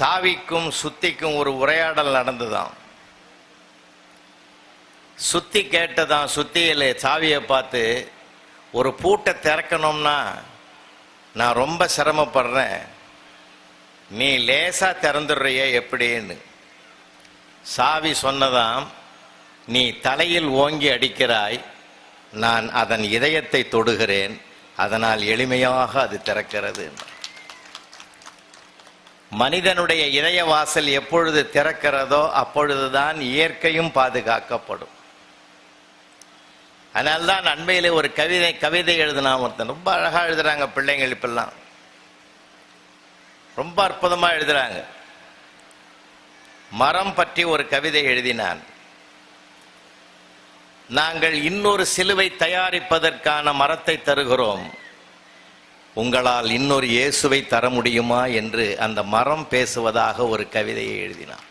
சாவிக்கும் சுத்திக்கும் ஒரு உரையாடல் நடந்துதான். சுத்தி கேட்டதான் சுத்தியில் சாவியை பார்த்து ஒரு பூட்டை திறக்கணும்னா நான் ரொம்ப சிரமப்படுறேன். நீ லேசாக திறந்துடுறிய எப்படின்னு. சாவி சொன்னதாம் நீ தலையில் ஓங்கி அடிக்கிறாய். நான் அதன் இதயத்தை தொடுகிறேன். அதனால் எளிமையாக அது திறக்கிறது. மனிதனுடைய இதய வாசல் எப்பொழுது திறக்கிறதோ அப்பொழுதுதான் இயற்கையும் பாதுகாக்கப்படும். அதனால்தான் அண்மையில் ஒரு கவிதை கவிதை எழுதினா ஒருத்தன் ரொம்ப அழகா எழுதுறாங்க பிள்ளைங்கள் இப்பெல்லாம். ரொம்ப அற்புதமா எழுதுறாங்க. மரம் பற்றி ஒரு கவிதை எழுதினான். நாங்கள் இன்னொரு சிலுவை தயாரிப்பதற்கான மரத்தை தருகிறோம். உங்களால் இன்னொரு இயேசுவை தர முடியுமா என்று அந்த மரம் பேசுவதாக ஒரு கவிதையை எழுதினான்.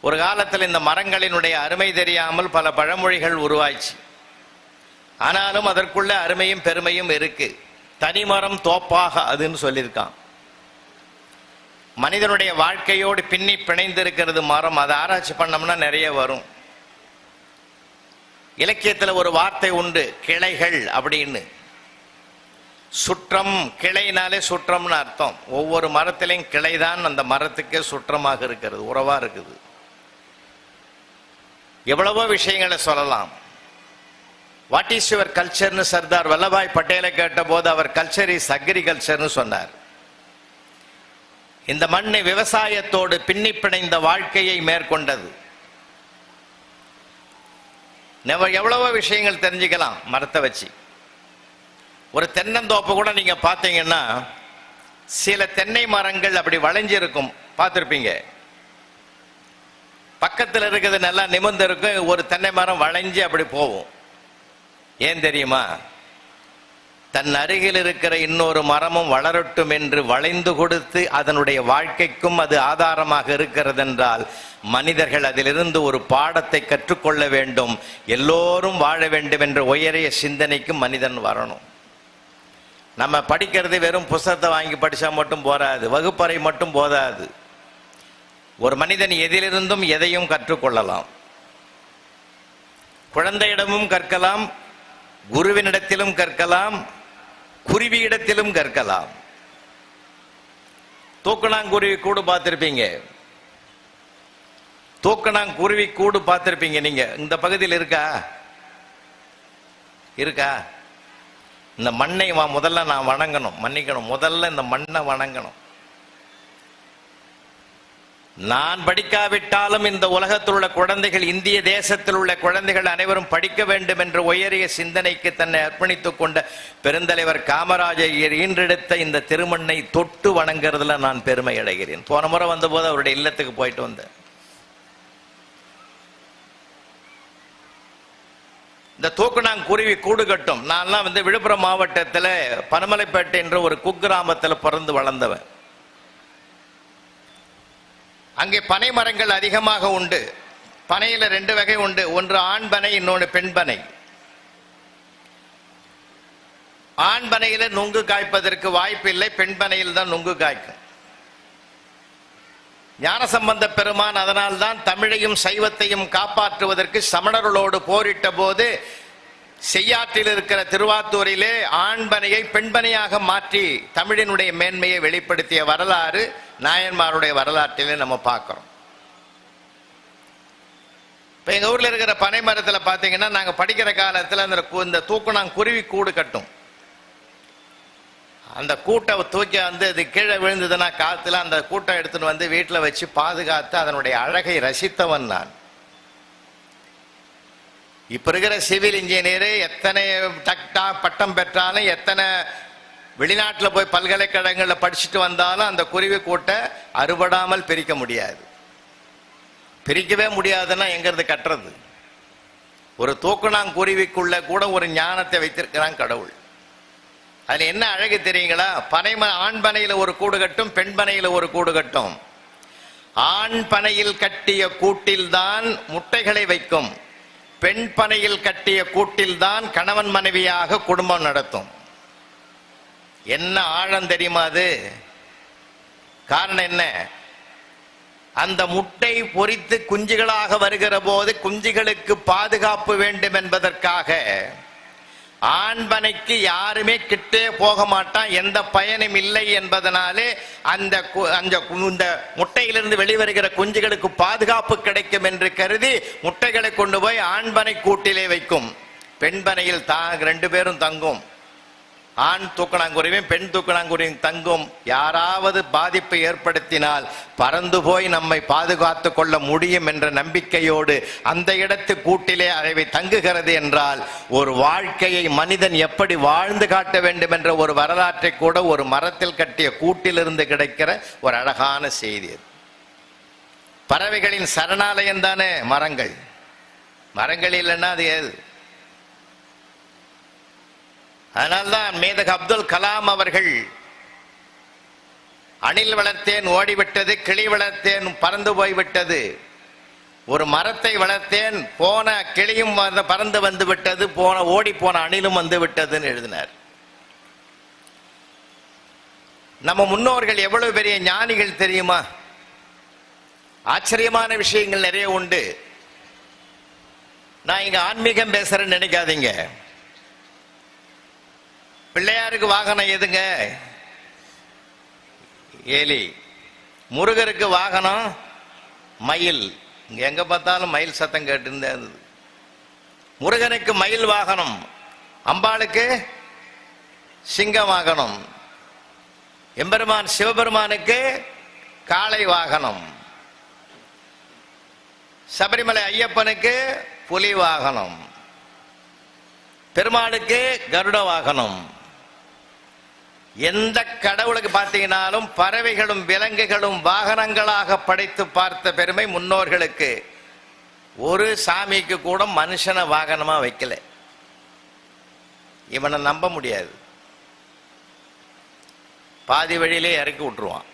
ஒரு காலத்தில் இந்த மரங்களினுடைய அருமை தெரியாமல் பல பழமொழிகள் உருவாச்சு ஆனாலும் அதற்குள்ள அருமையும் பெருமையும் இருக்கு. தனிமரம் தோப்பாக அதுன்னு சொல்லியிருக்கான். மனிதனுடைய வாழ்க்கையோடு பின்னி பிணைந்திருக்கிறது மரம். அதை ஆராய்ச்சி பண்ணோம்னா நிறைய வரும். இலக்கியத்தில் ஒரு வார்த்தை உண்டு கிளைகள் அப்படின்னு. சுற்றம் கிளைனாலே சுற்றம்னு அர்த்தம். ஒவ்வொரு மரத்திலையும் கிளைதான் அந்த மரத்துக்கே சுற்றமாக இருக்கிறது உறவா இருக்குது. எவ்வளவோ விஷயங்களை சொல்லலாம். வாட் இஸ் யுவர் கல்ச்சர்னு சர்தார் வல்லபாய் பட்டேலை கேட்டபோது அவர் கல்ச்சர் இஸ் அக்ரிகல்ச்சர்னு சொன்னார். இந்த மண் விவசாயத்தோடு பின்னி பிணைந்த வாழ்க்கையை மேற்கொண்டது. எவ்வளவோ விஷயங்கள் தெரிஞ்சுக்கலாம் மரத்தை வச்சு. ஒரு தென்னந்தோப்பு கூட நீங்க பார்த்தீங்கன்னா சில தென்னை மரங்கள் அப்படி வளைஞ்சிருக்கும். பார்த்துருப்பீங்க. பக்கத்தில் இருக்கிறது நல்லா நிமிர்ந்து இருக்கும் ஒரு தென்னை மரம் வளைஞ்சு அப்படி போகும். ஏன் தெரியுமா? தன் அருகில் இருக்கிற இன்னொரு மரமும் வளரட்டும் என்று வளைந்து கொடுத்து அதனுடைய வாழ்க்கைக்கும் அது ஆதாரமாக இருக்கிறது என்றால் மனிதர்கள் அதிலிருந்து ஒரு பாடத்தை கற்றுக்கொள்ள வேண்டும். எல்லோரும் வாழ வேண்டும் என்ற உயரிய சிந்தனைக்கும் மனிதன் வரணும். நம்ம படிக்கிறது வெறும் புஸ்தகத்தை வாங்கி படிச்சா மட்டும் போராது வகுப்பறை மட்டும் போதாது. ஒரு மனிதன் எதிலிருந்தும் எதையும் கற்றுக்கொள்ளலாம். குழந்தையிடமும் கற்கலாம் குருவினிடத்திலும் கற்கலாம் குருவியிடத்திலும் கற்கலாம். தூக்கணாங்குருவி கூடு பார்த்திருப்பீங்க. தூக்கணாங்குருவி கூடு பார்த்திருப்பீங்க நீங்க. இந்த பகுதியில் இருக்கா? இருக்கா? இந்த மண்ணை முதல்ல நான் வணங்கணும். மன்னிக்கணும். முதல்ல இந்த மண்ணை வணங்கணும். நான் படிக்காவிட்டாலும் இந்த உலகத்தில் உள்ள குழந்தைகள் இந்திய தேசத்தில் உள்ள குழந்தைகள் அனைவரும் படிக்க வேண்டும் என்ற உயரிய சிந்தனைக்கு தன்னை அர்ப்பணித்துக் கொண்ட பெருந்தலைவர் காமராஜர் ஈன்றெடுத்த இந்த திருமண்ணை தொட்டு வணங்குறதுல நான் பெருமை அடைகிறேன். போன முறை வந்தபோது அவருடைய இல்லத்துக்கு போயிட்டு வந்தேன். இந்த தூக்கணாங்குருவி கூடு கட்டும் நான்லாம் வந்து விழுப்புரம் மாவட்டத்தில் பனமலைப்பேட்டை என்ற ஒரு குக்கிராமத்தில் பிறந்து வளர்ந்தவன். அங்கே பனை மரங்கள் அதிகமாக உண்டு. பனையில் ரெண்டு வகை உண்டு. ஒன்று ஆண் பனை இன்னொன்று பெண் பனை. ஆண் பனையில் நுங்கு காய்ப்பதற்கு வாய்ப்பில்லை பெண் பனையில் தான் நுங்கு காய்க்கும். ஞானசம்பந்த பெருமான் அதனால்தான் தமிழையும் சைவத்தையும் காப்பாற்றுவதற்கு சமணர்களோடு போரிட்ட போது செய்யாற்றில் இருக்கிற திருவாத்தூரிலே ஆண்பனையை பெண்பனையாக மாற்றி தமிழினுடைய மேன்மையை வெளிப்படுத்திய வரலாறு நாயன்மாருடைய வரலாற்றிலே நம்ம பார்க்கிறோம். இப்போ எங்கள் ஊரில் இருக்கிற பனை மரத்தில் பார்த்தீங்கன்னா நாங்கள் படிக்கிற காலத்தில் அந்த இந்த தூக்குனாங்க குருவி கூடு கட்டும். அந்த கூட்டை தூக்கி வந்து அது கீழே விழுந்ததுன்னா காத்துல அந்த கூட்டை எடுத்துன்னு வந்து வீட்டில் வச்சு பாதுகாத்து அதனுடைய அழகை ரசித்தவன் நான். இப்ப இருக்கிற சிவில் இன்ஜினியர் எத்தனை டக்டா பட்டம் பெற்றாலும் எத்தனை வெளிநாட்டில் போய் பல்கலைக்கழகங்களில் படிச்சுட்டு வந்தாலும் அந்த குருவி கூட்டை அறுபடாமல் பிரிக்க முடியாது. பிரிக்கவே முடியாதுன்னா எங்கிறது கட்டுறது? ஒரு தூக்குனாங்குருவிக்குள்ள கூட ஒரு ஞானத்தை வைத்திருக்கிறான் கடவுள். அதுல என்ன அழகு தெரியுங்களா? பனை ஆண் பனையில ஒரு கூடு கட்டும் பெண் பனையில ஒரு கூடு கட்டும். ஆண் பனையில் கட்டிய கூட்டில்தான் முட்டைகளை வைக்கும். பெண் பனையில் கட்டிய கூட்டில்தான் கணவன் மனைவியாக குடும்பம் நடத்தும். என்ன ஆழம் தெரியுமா அது? காரணம் என்ன? அந்த முட்டை பொரித்து குஞ்சுகளாக வருகிற போது குஞ்சுகளுக்கு பாதுகாப்பு வேண்டும் என்பதற்காக ஆண்பனைக்கு யாருமே கிட்டே போக மாட்டான். எந்த பயனும் இல்லை என்பதனாலே அந்த கு- அந்த இந்த முட்டையிலிருந்து வெளிவருகிற குஞ்சுகளுக்கு பாதுகாப்பு கிடைக்கும் என்று கருதி முட்டைகளை கொண்டு போய் ஆண்பனை கூட்டிலே வைக்கும். பெண்பனையில் தா ரெண்டு பேரும் தங்கும். ஆண் தூக்கணாங்குருவியும் பெண் தூக்கணாங்குருவியும் தங்கும் யாராவது பாதிப்பை ஏற்படுத்தினால் பறந்து போய் நம்மை பாதுகாத்து கொள்ள முடியும் என்ற நம்பிக்கையோடு அந்த இடத்து கூட்டிலே அவை தங்குகிறது என்றால் ஒரு வாழ்க்கையை மனிதன் எப்படி வாழ்ந்து காட்ட வேண்டும் என்ற ஒரு வரலாற்றை கூட ஒரு மரத்தில் கட்டிய கூட்டிலிருந்து கிடைக்கிற ஒரு அழகான செய்தி பறவைகளின் சரணாலயம் தானே? மரங்கள். மரங்கள் இல்லைன்னா அது ஏது? அதனால்தான் மேதக அப்துல் கலாம் அவர்கள் அணில் வளர்த்தேன் ஓடிவிட்டது கிளி வளர்த்தேன் பறந்து போய்விட்டது ஒரு மரத்தை வளர்த்தேன் போன கிளியும் பறந்து வந்து விட்டது போன ஓடி போன அணிலும் வந்து விட்டதுன்னு எழுதினார். நம்ம முன்னோர்கள் எவ்வளவு பெரிய ஞானிகள் தெரியுமா? ஆச்சரியமான விஷயங்கள் நிறைய உண்டு. நான் இங்க ஆன்மீகம் பேசுறேன்னு நினைக்காதீங்க. பிள்ளையாருக்கு வாகனம் எதுங்க? ஏலி முருகருக்கு வாகனம் மயில். இங்க எங்க பார்த்தாலும் மயில் சத்தம் கேட்டுருந்தே இருந்தது. முருகனுக்கு மயில் வாகனம் அம்பாளுக்கு சிங்க வாகனம். எம்பெருமான் சிவபெருமானுக்கு காளை வாகனம். சபரிமலை ஐயப்பனுக்கு புலி வாகனம். பெருமாளுக்கு கருட வாகனம். எந்த கடவுளுக்கு பார்த்தீங்கன்னாலும் பறவைகளும் விலங்குகளும் வாகனங்களாக படைத்து பார்த்த பெருமை முன்னோர்களுக்கு. ஒரு சாமிக்கு கூட மனுஷனை வாகனமா வைக்கல. இவனை நம்ப முடியாது. பாதி வழியிலே இறக்கி விட்டுருவான்.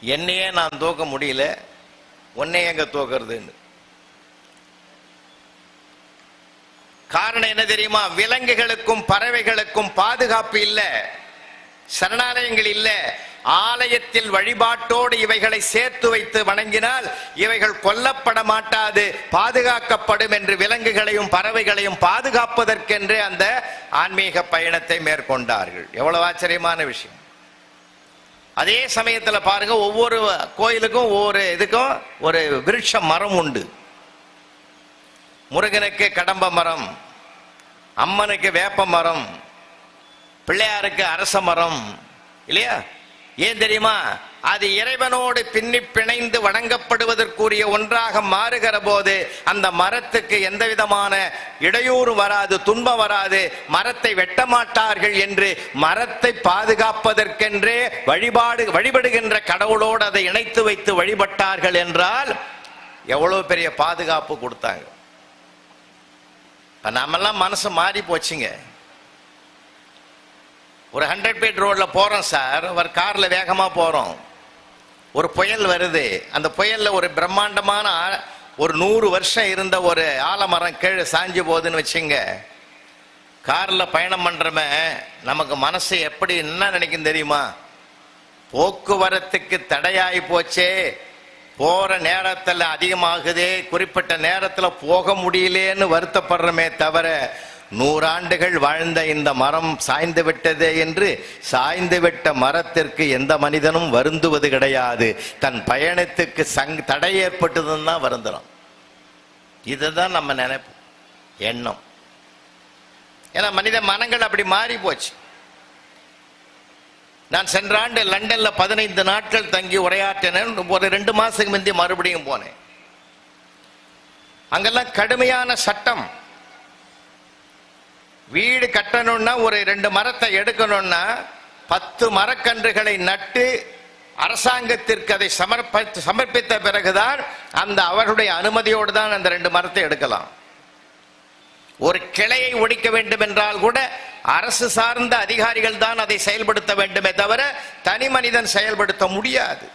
என்னையே நான் தூக்க முடியல உன்னை எங்க தூக்குறதுன்னு. காரணம் என்ன தெரியுமா? விலங்குகளுக்கும் பறவைகளுக்கும் பாதுகாப்பு இல்லை. சரணாலயங்கள் இல்ல. ஆலயத்தில் வழிபாட்டோடு இவைகளை சேர்த்து வைத்து வணங்கினால் இவைகள் கொல்லப்பட மாட்டாது பாதுகாக்கப்படும் என்று விலங்குகளையும் பறவைகளையும் பாதுகாப்பதற்கென்றே அந்த ஆன்மீக பயணத்தை மேற்கொண்டார்கள். எவ்வளவு ஆச்சரியமான விஷயம். அதே சமயத்துல பாருங்க ஒவ்வொரு கோயிலுக்கும் ஒவ்வொரு இதுக்கும் ஒரு விருட்ச மரம் உண்டு. முருகனுக்கு கடம்ப மரம் அம்மனுக்கு வேப்ப மரம் பிள்ளையாருக்கு அரச மரம் இல்லையா? ஏன் தெரியுமா? அது இறைவனோடு பின்னி பிணைந்து வணங்கப்படுவதற்குரிய ஒன்றாக மாறுகிற போது அந்த மரத்துக்கு எந்த விதமான இடையூறு வராது துன்பம் வராது மரத்தை வெட்ட மாட்டார்கள் என்று மரத்தை பாதுகாப்பதற்கென்றே வழிபாடு வழிபடுகின்ற கடவுளோடு அதை இணைத்து வைத்து வழிபட்டார்கள் என்றால் எவ்வளவு பெரிய பாதுகாப்பு கொடுத்தாங்க. இப்ப நாமெல்லாம் மனசு மாறி போச்சுங்க ஒரு ஹண்ட்ரட் பீட் ரோட்ல போறோம் சார் ஒரு கார்ல வேகமா போறோம். ஒரு புயல் வருது. அந்த புயல்ல ஒரு பிரம்மாண்டமான ஒரு நூறு வருஷம் இருந்த ஒரு ஆலமரம் கீழே சாஞ்சு போகுதுன்னு வச்சுங்க. காரில் பயணம் பண்றவன் நமக்கு மனசு எப்படி என்ன நினைக்கும் தெரியுமா? போக்குவரத்துக்கு தடையாகி போச்சே. போகிற நேரத்தில் அதிகமாகுதே. குறிப்பிட்ட நேரத்தில் போக முடியலேன்னு வருத்தப்படுறமே தவிர நூறாண்டுகள் வாழ்ந்த இந்த மரம் சாய்ந்து விட்டதே என்று சாய்ந்து விட்ட மரத்திற்கு எந்த மனிதனும் வருந்துவது கிடையாது. தன் பயணத்துக்கு சங் தடை ஏற்பட்டதுன்னு தான் வருந்துறோம் இதுதான் நம்ம நினைப்போம் எண்ணம். ஏன்னா மனித மனங்கள் அப்படி மாறி போச்சு. நான் சென்ற ஆண்டு லண்டன்ல பதினைந்து நாட்கள் தங்கி உரையாற்றினேன். ஒரு ரெண்டு மாசத்துக்கு முந்தைய மறுபடியும் போனேன். அங்கெல்லாம் கடுமையான சட்டம். வீடு கட்டணும்னா ஒரு ரெண்டு மரத்தை எடுக்கணும்னா பத்து மரக்கன்றுகளை நட்டு அரசாங்கத்திற்கு அதை சமர்ப்ப சமர்ப்பித்த பிறகுதான் அந்த அவருடைய அனுமதியோடு தான் அந்த ரெண்டு மரத்தை எடுக்கலாம். ஒரு கிளையை ஒடிக்க வேண்டும் என்றால் கூட அரசு சார்ந்த அதிகாரிகள் தான் அதை செயல்படுத்த வேண்டுமே தவிர தனி மனிதன் செயல்படுத்த முடியாது.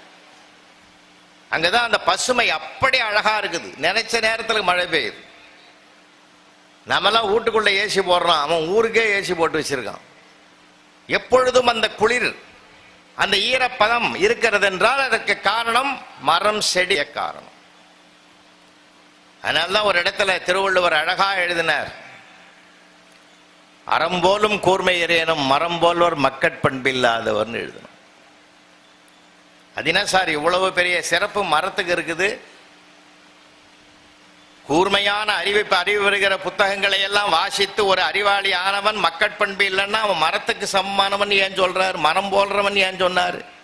அங்கதான் அந்த பசுமை அப்படி அழகா இருக்குது. நினைச்ச நேரத்தில் மழை பெய்யுது. நம்மலாம் வீட்டுக்குள்ள ஏசி போடுறோம். அவன் ஊருக்கே ஏசி போட்டு வச்சிருக்கான். எப்பொழுதும் அந்த குளிர் அந்த ஈரப்பதம் இருக்கிறது என்றால் அதற்கு காரணம் மரம் செடிய காரணம். அதனால்தான் ஒரு இடத்துல திருவள்ளுவர் அழகா எழுதினார். அறம்போலும் கூர்மை எறியனும் மரம் போல்வர் மக்கட்பண்பில்லாதவர்னு எழுதணும். அது என்ன சார் இவ்வளவு பெரிய சிறப்பு மரத்துக்கு இருக்குது. கூர்மையான அறிவு அறிவு வருகிற புத்தகங்களை எல்லாம் வாசித்து ஒரு அறிவாளி ஆனவன் மக்கட்பண்பு இல்லைன்னா அவன் மரத்துக்கு சமமானவன் ஏன் சொல்றார்? மரம் போல்றவன் ஏன் சொன்னார்?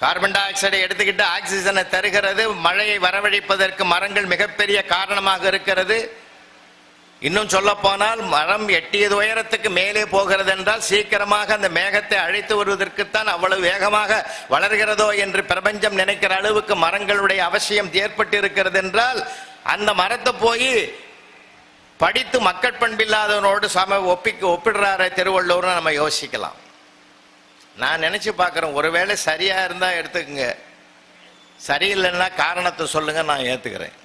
கார்பன் டை ஆக்சைடை எடுத்துக்கிட்டு ஆக்சிஜனை தருகிறது. மழையை வரவழைப்பதற்கு மரங்கள் மிகப்பெரிய காரணமாக இருக்கிறது. இன்னும் சொல்ல போனால் மரம் எட்டியது உயரத்துக்கு மேலே போகிறது என்றால் சீக்கிரமாக அந்த மேகத்தை அழைத்து வருவதற்குத்தான் அவ்வளவு வேகமாக வளர்கிறதோ என்று பிரபஞ்சம் நினைக்கிற அளவுக்கு மரங்களுடைய அவசியம் ஏற்பட்டு இருக்கிறது என்றால் அந்த மரத்தை போய் படித்து மக்கட்பண்பில்லாதவனோடு சம ஒப்பிக்க ஒப்பிடுறாரு திருவள்ளுவர்னு நம்ம யோசிக்கலாம். நான் நினைச்சு பார்க்குறேன் ஒருவேளை சரியா இருந்தா எடுத்துக்கங்க. சரியில்லைன்னா காரணத்தை சொல்லுங்க நான் ஏத்துக்கிறேன்.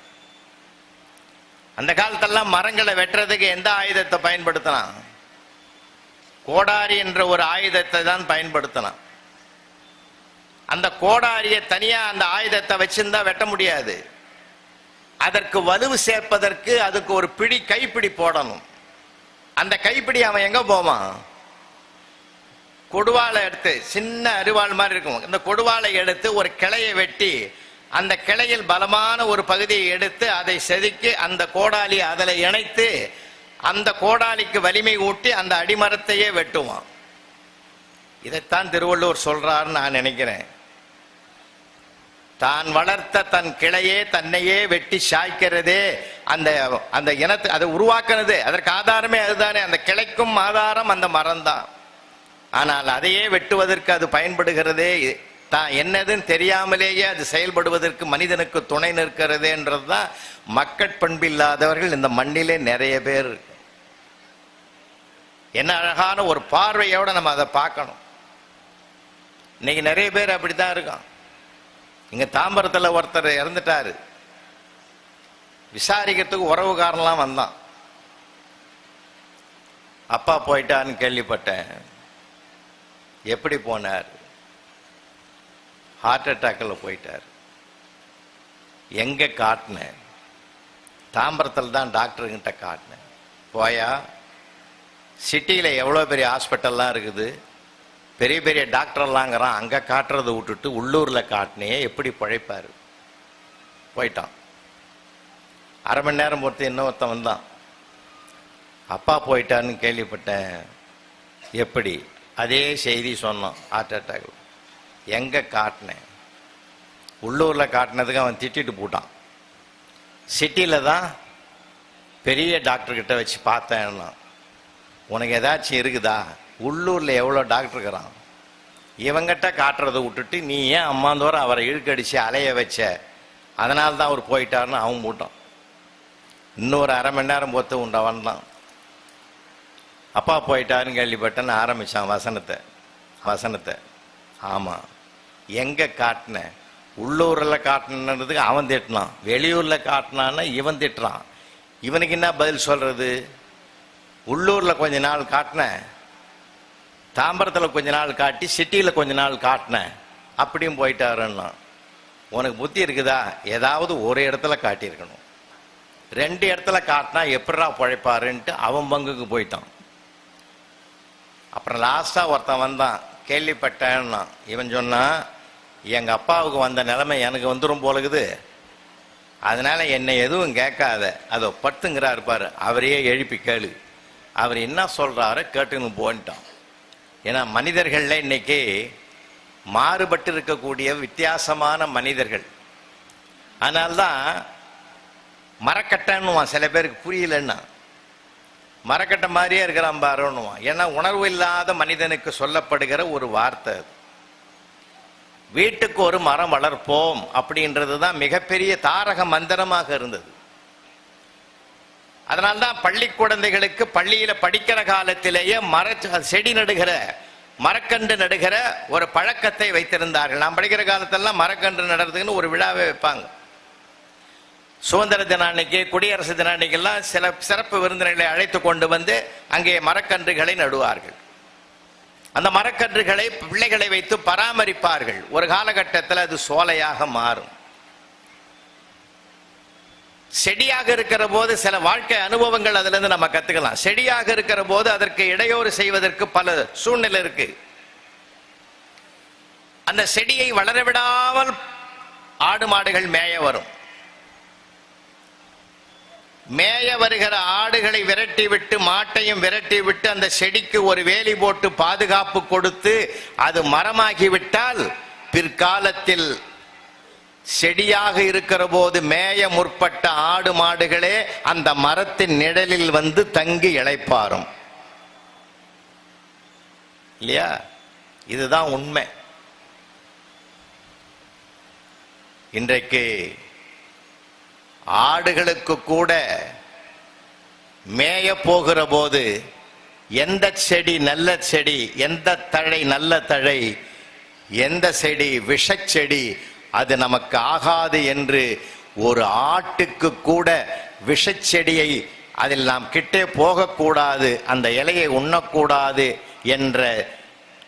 அந்த காலத்தெல்லாம் மரங்களை வெட்டுறதுக்கு எந்த ஆயுதத்தை பயன்படுத்தலாம் கோடாரி என்ற ஒரு ஆயுதத்தை தான் பயன்படுத்தினான். அந்த கோடாரியை தனியா அந்த ஆயுதத்தை வச்சிருந்தா வெட்ட முடியாது. அதற்கு வலுவு சேர்ப்பதற்கு அதுக்கு ஒரு பிடி கைப்பிடி போடணும். அந்த கைப்பிடி அவன் எங்க போவான்? கொடுவாளை எடுத்து சின்ன அருவாள் மாதிரி இருக்கும். இந்த கொடுவாளை எடுத்து ஒரு கிளையை வெட்டி அந்த கிளையில் பலமான ஒரு பகுதியை எடுத்து அதை செதுக்கி அந்த கோடாலி அதில் இணைத்து அந்த கோடாலிக்கு வலிமை ஊட்டி அந்த அடிமரத்தையே வெட்டுவான். இதைத்தான் திருவள்ளுவர் சொல்றாருன்னு நான் நினைக்கிறேன். தான் வளர்த்த தன் கிளையே தன்னையே வெட்டி சாய்க்கிறதே அந்த அந்த இனத்தை அதை உருவாக்குனது. அதற்கு ஆதாரமே அதுதானே. அந்த கிளைக்கும் ஆதாரம் அந்த மரம்தான். ஆனால் அதையே வெட்டுவதற்கு அது பயன்படுகிறதே தான் என்னதுன்னு தெரியாமலேயே அது செயல்படுவதற்கு மனிதனுக்கு துணை நிற்கிறதுன்றது தான் மக்கட்பண்பில்லாதவர்கள் இந்த மண்ணிலே நிறைய பேர் என்ன அழகான ஒரு பார்வையோட நம்ம அதை பார்க்கணும். இன்னைக்கு நிறைய பேர் அப்படித்தான் இருக்கான் இங்க தாம்பரத்தில் ஒருத்தர் இறந்துட்டாரு. விசாரிக்கிறதுக்கு உறவுக்காரன்லாம் வந்தான். அப்பா போயிட்டான்னு கேள்விப்பட்டேன். எப்படி போனார்? ஹார்ட் அட்டாக்கில் போயிட்டார். எங்கே காட்டினேன்? தாம்பரத்தில் தான் டாக்டருங்கிட்ட காட்டினேன். போயா சிட்டியில் எவ்வளோ பெரிய ஹாஸ்பிட்டல்லாம் இருக்குது? பெரிய பெரிய டாக்டர்லாங்கிறான் அங்கே காட்டுறதை விட்டுட்டு உள்ளூரில் காட்டினே எப்படி பழைப்பார்? போயிட்டான். அரை மணி நேரம் பொறுத்து இன்னொருத்தன் வந்தான். அப்பா போயிட்டான்னு கேள்விப்பட்டேன். எப்படி? அதே செய்தி சொன்னோம் ஹார்ட் அட்டாக் எங்கே காட்டினேன் உள்ளூரில் காட்டினதுக்கு அவன் திட்டிட்டு போட்டான். சிட்டியில் தான் பெரிய டாக்டர்கிட்ட வச்சு பார்த்தேன்னா உனக்கு ஏதாச்சும் இருக்குதா? உள்ளூரில் எவ்வளோ டாக்டர் இருக்கிறான்? இவங்கிட்ட காட்டுறதை விட்டுட்டு நீ ஏன் அம்மாந்தோறும் அவரை இழுக்கடிச்சு அலைய வச்ச? அதனால தான் அவர் போயிட்டாருன்னு அவன் போட்டான் இன்னொரு அரை மணி நேரம் பொறுத்து உண்ட வந்தான் அப்பா போயிட்டாருன்னு கேள்விப்பட்டேன்னு ஆரம்பித்தான் வசனத்தை. வசனத்தை. ஆமாம் எங்கே காட்டின? உள்ளூரில் காட்டினதுக்கு அவன் திட்டினான். வெளியூரில் காட்டினான்னா இவன் திட்டுறான். இவனுக்கு என்ன பதில் சொல்கிறது உள்ளூரில் கொஞ்ச நாள் காட்டினேன் தாம்பரத்தில் கொஞ்ச நாள் காட்டி சிட்டியில் கொஞ்ச நாள் காட்டினேன் அப்படியும் போயிட்டாருன்னா. உனக்கு புத்தி இருக்குதா? ஏதாவது ஒரு இடத்துல காட்டியிருக்கணும். ரெண்டு இடத்துல காட்டினா எப்படிடா பழைப்பாருன்ட்டு அவன் பங்குக்கு போயிட்டான். அப்புறம் லாஸ்ட்டாக ஒருத்தன் வந்தான். கேள்விப்பட்டேன்னா. இவன் சொன்னான் எங்கள் அப்பாவுக்கு வந்த நிலைமை எனக்கு வந்துடும் போலகுது. அதனால என்னை எதுவும் கேட்காத. அதை பத்துங்கிறா பாரு. அவரையே எழுப்பி கேளு. அவர் என்ன சொல்றாரோ கேட்டுன்னு போன்ட்டான் ஏன்னா மனிதர்கள்ல இன்னைக்கு மாறுபட்டு இருக்கக்கூடிய வித்தியாசமான மனிதர்கள். அதனால்தான் மரக்கட்டைன்னுவான். சில பேருக்கு புரியலன்னா. மரக்கட்டை மாதிரியே இருக்கிறான் பாருன்னுவான். ஏன்னா உணர்வு இல்லாத மனிதனுக்கு சொல்லப்படுகிற ஒரு வார்த்தை அது. வீட்டுக்கு ஒரு மரம் வளர்ப்போம் அப்படின்றது தான் மிகப்பெரிய தாரக மந்திரமாக இருந்தது. அதனால்தான் பள்ளி குழந்தைகளுக்கு பள்ளியில படிக்கிற காலத்திலேயே மர செடி நடுகிற மரக்கன்று நடுகிற ஒரு பழக்கத்தை வைத்திருந்தார்கள். நான் படிக்கிற காலத்தெல்லாம் மரக்கன்று நடுறதுக்குன்னு ஒரு விழாவே வைப்பாங்க. சுதந்திர தின அன்னைக்கு குடியரசு தின அன்னைக்கெல்லாம் சில சிறப்பு விருந்தினர்களை அழைத்து கொண்டு வந்து அங்கே மரக்கன்றுகளை நடுவார்கள். அந்த மரக்கன்றுகளை பிள்ளைகளை வைத்து பராமரிப்பார்கள். ஒரு காலகட்டத்தில் அது சோலையாக மாறும். செடியாக இருக்கிற போது சில வாழ்க்கை அனுபவங்கள் அதிலிருந்து நம்ம கத்துக்கலாம். செடியாக இருக்கிற போது அதற்கு இடையூறு செய்வதற்கு பல சூழ்நிலை இருக்கு. அந்த செடியை வளர விடாமல் ஆடு மாடுகள் மேய வரும். மேய வருகிற ஆடுகளை விரட்டி விட்டு மாட்டையும் விரட்டி விட்டு அந்த செடிக்கு ஒரு வேலி போட்டு பாதுகாப்பு கொடுத்து அது மரமாகிவிட்டால் பிற்காலத்தில் செடியாக இருக்கிற போது மேய முற்பட்ட ஆடு மாடுகளே அந்த மரத்தின் நிழலில் வந்து தங்கி இளைப்பாரும் இல்லையா? இதுதான் உண்மை. இன்றைக்கு ஆடுகளுக்கு கூட மேய போகிற போது எந்த செடி நல்ல செடி எந்த தழை நல்ல தழை எந்த செடி விஷச்செடி அது நமக்கு ஆகாது என்று ஒரு ஆட்டுக்கு கூட விஷச்செடியை அதில் நாம் கிட்டே போகக்கூடாது அந்த இலையை உண்ணக்கூடாது என்ற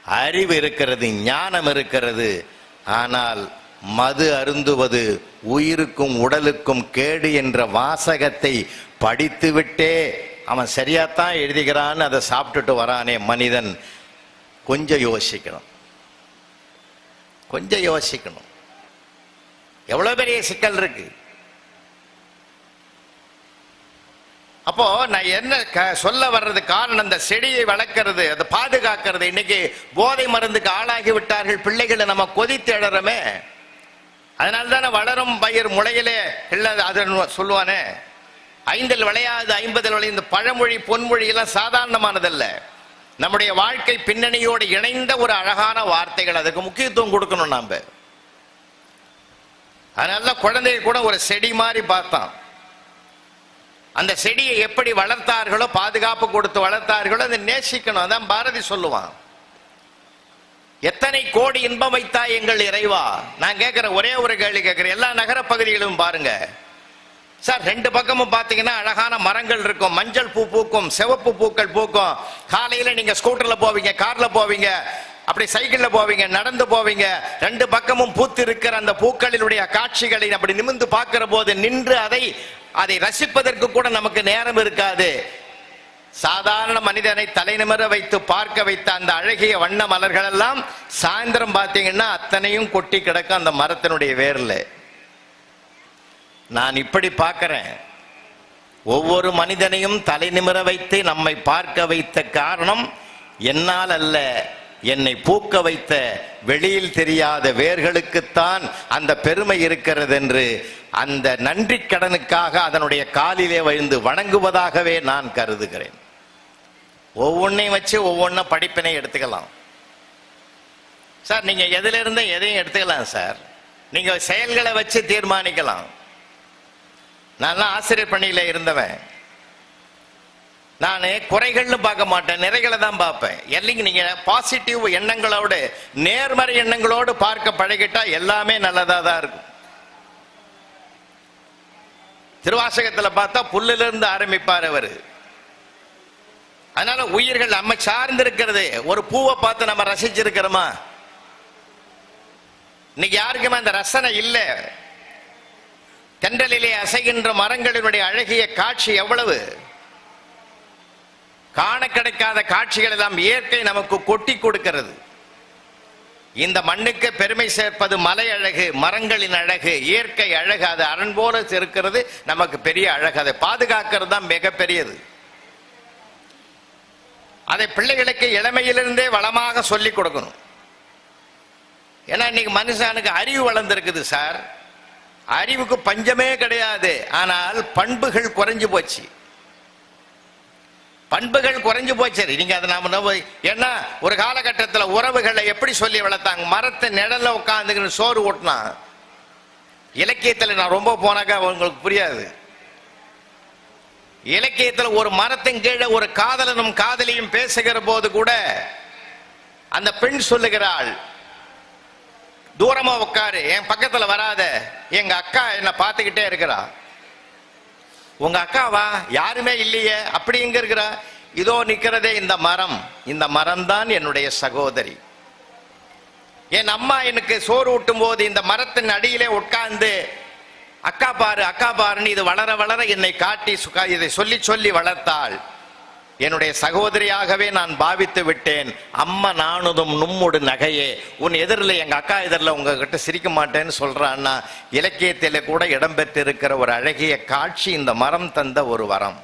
அறிவு இருக்கிறது ஞானம் இருக்கிறது. ஆனால் மது அருந்துவது உயிருக்கும் உடலுக்கும் கேடு என்ற வாசகத்தை படித்துவிட்டே அவன் சரியாத்தான் எழுதுகிறான்னு அதை சாப்பிட்டுட்டு வரானே மனிதன். கொஞ்சம் யோசிக்கணும். கொஞ்சம் யோசிக்கணும். எவ்வளவு பெரிய சிக்கல் இருக்கு? அப்போ நான் என்ன க- சொல்ல வர்றது காரணம் அந்த செடியை வளர்க்கறது அதை பாதுகாக்கிறது. இன்னைக்கு போதை மருந்துக்கு ஆளாகி விட்டார்கள் பிள்ளைகளை நம்ம கொதித்து எழறமே அதனால தானே வளரும் பயிர் முளையிலே இல்லை அது சொல்லுவானே. ஐந்தில் விளையாது ஐம்பதில் விளைய இந்த பழமொழி பொன்மொழி எல்லாம் சாதாரணமானதல்ல. நம்முடைய வாழ்க்கை பின்னணியோடு இணைந்த ஒரு அழகான வார்த்தைகள். அதுக்கு முக்கியத்துவம் கொடுக்கணும் நாம. அதனால தான் குழந்தைய கூட ஒரு செடி மாதிரி பார்த்தான். அந்த செடியை எப்படி வளர்த்தார்களோ பாதுகாப்பு கொடுத்து வளர்த்தார்களோ அதை நேசிக்கணும். அதான் பாரதி சொல்லுவான். எத்தனை கோடி இன்பம் வைத்தா எங்கள் இறைவா? நான் கேட்கிற ஒரே ஒரு கேள்வி கேட்கிறேன் எல்லா நகர பகுதிகளிலும் பாருங்க. சார் ரெண்டு பக்கமும் பாத்தீங்கன்னா அழகான மரங்கள் இருக்கும். மஞ்சள் பூ பூக்கும் சிவப்பு பூக்கள் பூக்கும். காலையில நீங்க ஸ்கூட்டர்ல போவீங்க கார்ல போவீங்க அப்படி சைக்கிள்ல போவீங்க நடந்து போவீங்க. ரெண்டு பக்கமும் பூத்து இருக்கிற அந்த பூக்களினுடைய காட்சிகளை அப்படி நிமிர்ந்து பார்க்கிற போது நின்று அதை அதை ரசிப்பதற்கு கூட நமக்கு நேரம் இருக்காது. சாதாரண மனிதனை தலைநிமிர வைத்து பார்க்க வைத்த அந்த அழகிய வண்ண மலர்கள் எல்லாம் சாயந்தரம் பார்த்தீங்கன்னா அத்தனையும் கொட்டி கிடக்கும் அந்த மரத்தினுடைய வேர்ல. நான் இப்படி பார்க்கிறேன். ஒவ்வொரு மனிதனையும் தலைநிமிர வைத்து நம்மை பார்க்க வைத்த காரணம் என்னால் அல்ல என்னை பூக்க வைத்த வெளியில் தெரியாத வேர்களுக்குத்தான் அந்த பெருமை இருக்கிறது என்று அந்த நன்றி கடனுக்காக அதனுடைய காலிலே விழுந்து வணங்குவதாகவே நான் கருதுகிறேன். ஒவ்வொன்றையும் வச்சு ஒவ்வொன்றும் படிப்பினை எடுத்துக்கலாம். சார் நீங்க எதுல இருந்தும் எதையும் எடுத்துக்கலாம் சார். நீங்க செயல்களை வச்சு தீர்மானிக்கலாம். நான் ஆசிரியர் பணியில இருந்தவன். நான் குறைகள்னு பார்க்க மாட்டேன் நிறைகளை தான் பார்ப்பேன். இல்லைங்க நீங்க பாசிட்டிவ் எண்ணங்களோடு நேர்மறை எண்ணங்களோடு பார்க்க பழகிட்டா எல்லாமே நல்லதா தான் இருக்கும். திருவாசகத்தில் பார்த்தா புல்லிலிருந்து ஆரம்பிப்பார் அவர். அதனால உயிர்கள் நம்ம சார்ந்திருக்கிறது. ஒரு பூவை பார்த்து நம்ம ரசிச்சிருக்கிறோமா? இன்னைக்கு யாருக்குமே அந்த ரசனை இல்லை. தென்றலிலே அசைகின்ற மரங்களினுடைய அழகிய காட்சி எவ்வளவு? காண கிடைக்காத காட்சிகள் எல்லாம் இயற்கை நமக்கு கொட்டி கொடுக்கிறது. இந்த மண்ணுக்கு பெருமை சேர்ப்பது மலை அழகு மரங்களின் அழகு இயற்கை அழகு. அது அரண் போல இருக்கிறது. நமக்கு பெரிய அழகு. அதை பாதுகாக்கிறது தான் மிகப்பெரியது. அதை பிள்ளைகளுக்கு இளமையிலிருந்தே வளமாக சொல்லி கொடுக்கணும். ஏன்னா இன்னைக்கு மனுஷனுக்கு அறிவு வளர்ந்துருக்குது சார். அறிவுக்கு பஞ்சமே கிடையாது. ஆனால் பண்புகள் குறைஞ்சு போச்சு. பண்புகள் குறைஞ்சு போச்சு. நீங்க அதை நாம ஏன்னா ஒரு காலகட்டத்தில் உறவுகளை எப்படி சொல்லி வளர்த்தாங்க? மரத்தை நிழல்ல உட்காந்துக்கின்னு சோறு ஓட்டினா. இலக்கியத்தில் நான் ரொம்ப போனாக்கா உங்களுக்கு புரியாது. இலக்கியத்தில் ஒரு மரத்தின் கீழே ஒரு காதலனும் காதலியும் பேசுகிற போது கூட அந்த பெண் சொல்லுகிறாள் தூரமா உட்காரு என் பக்கத்துல வராத எங்க அக்கா என்ன பார்த்துக்கிட்டே இருக்கிறா. உங்க அக்காவா? யாருமே இல்லையே அப்படி எங்க இருக்கிறா? இதோ நிக்கிறதே இந்த மரம் இந்த மரம் தான் என்னுடைய சகோதரி. என் அம்மா எனக்கு சோறு ஊட்டும் போது இந்த மரத்தின் அடியிலே உட்கார்ந்து அக்கா பாரு அக்கா பாருன்னு இது வளர வளர என்னை காட்டி சுகா இதை சொல்லி சொல்லி வளர்த்தாள். என்னுடைய சகோதரியாகவே நான் பாவித்து விட்டேன். அம்மா நானுதும் நும்முடு நகையே. உன் எதிரில் எங்க அக்கா எதிரில் உங்ககிட்ட சிரிக்க மாட்டேன்னு சொல்றான்னா இலக்கியத்தில் கூட இடம்பெற்றிருக்கிற ஒரு அழகிய காட்சி இந்த மரம் தந்த ஒரு வரம்.